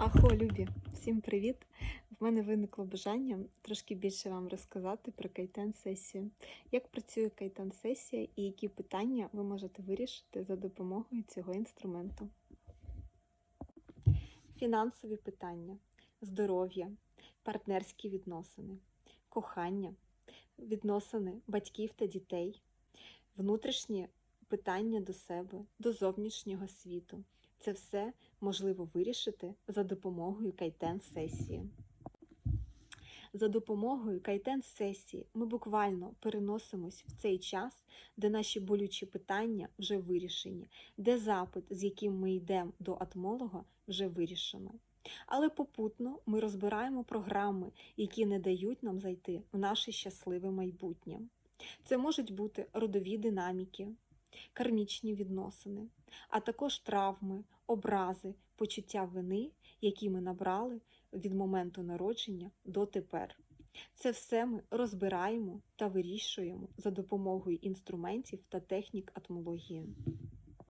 Ахо, любі! Всім привіт! В мене виникло бажання трошки більше вам розказати про кайтен сесію. Як працює кайтен сесія і які питання ви можете вирішити за допомогою цього інструменту. Фінансові питання, здоров'я, партнерські відносини, кохання, відносини батьків та дітей, внутрішні питання до себе, до зовнішнього світу. Це все можливо вирішити за допомогою кайтен-сесії. За допомогою кайтен-сесії ми буквально переносимось в цей час, де наші болючі питання вже вирішені, де запит, з яким ми йдемо до атмолога, вже вирішено. Але попутно ми розбираємо програми, які не дають нам зайти в наше щасливе майбутнє. Це можуть бути родові динаміки, кармічні відносини, а також травми, образи, почуття вини, які ми набрали від моменту народження до тепер. Це все ми розбираємо та вирішуємо за допомогою інструментів та технік атмології.